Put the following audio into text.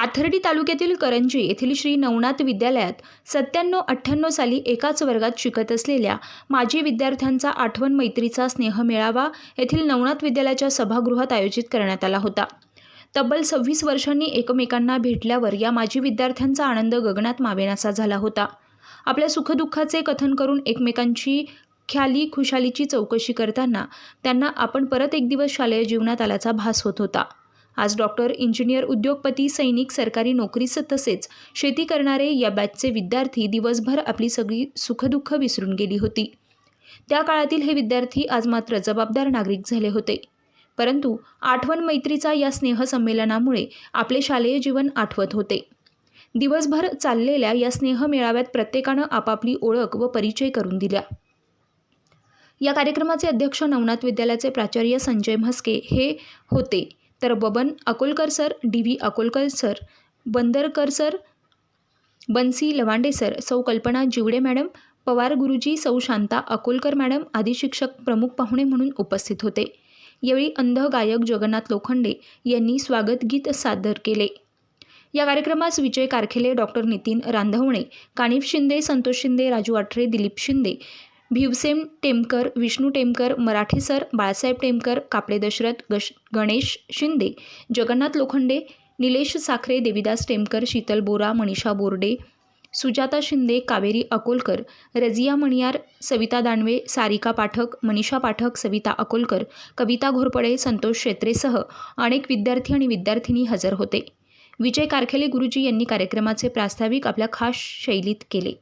पाथर्डी तालुक्यातील करंजी येथील श्री नवनाथ विद्यालयात सत्त्याण्णव अठ्ठ्याण्णव साली एकाच वर्गात शिकत असलेल्या माजी विद्यार्थ्यांचा आठवण मैत्रीचा स्नेह मेळावा येथील नवनाथ विद्यालयाच्या सभागृहात आयोजित करण्यात आला होता. तब्बल सव्वीस वर्षांनी एकमेकांना भेटल्यावर या माजी विद्यार्थ्यांचा आनंद गगनात मावेनासा झाला होता. आपल्या सुखदुःखाचे कथन करून एकमेकांची ख्याली खुशालीची चौकशी करताना त्यांना आपण परत एक दिवस शालेय जीवनात आल्याचा भास होत होता. आज डॉक्टर इंजिनियर उद्योगपती सैनिक सरकारी नोकरीस तसेच शेती करणारे या बॅचचे विद्यार्थी दिवसभर आपली सगळी सुखदुःख विसरून गेली होती. त्या काळातील हे विद्यार्थी आज मात्र जबाबदार नागरिक झाले होते. परंतु आठवण मैत्रीचा या स्नेहसंमेलनामुळे आपले शालेय जीवन आठवत होते. दिवसभर चाललेल्या या स्नेह मेळाव्यात प्रत्येकानं आपापली ओळख व परिचय करून दिला या कार्यक्रमाचे अध्यक्ष नवनाथ विद्यालयाचे प्राचार्य संजय म्हस्के हे होते. तर Baban Akolkar sir D V Akolkar sir Bandarkar sir Bansi Lawande sir सौ कल्पना जिवडे मॅडम पवार गुरुजी सौ शांता अकोलकर मॅडम आदी शिक्षक प्रमुख पाहुणे म्हणून उपस्थित होते. यावेळी अंध गायक जगन्नाथ लोखंडे यांनी स्वागत गीत सादर केले. या कार्यक्रमास विजय कारखेले डॉक्टर नितीन रांधवणे कानिफ शिंदे संतोष शिंदे राजू आठरे दिलीप शिंदे भिवसेम टेमकर विष्णू टेमकर मराठे सर बाळासाहेब टेमकर कापडे दशरथ गश गणेश शिंदे जगन्नाथ लोखंडे निलेश साखरे देविदास टेमकर शीतल बोरा मनीषा बोर्डे सुजाता शिंदे कावेरी अकोलकर रजिया मणियार सविता दानवे सारिका पाठक मनीषा पाठक सविता अकोलकर कविता घोरपडे संतोष शेत्रेसह अनेक विद्यार्थी आणि विद्यार्थिनी हजर होते. विजय कारखेले गुरुजी यांनी कार्यक्रमाचे प्रास्ताविक आपल्या खास शैलीत केले.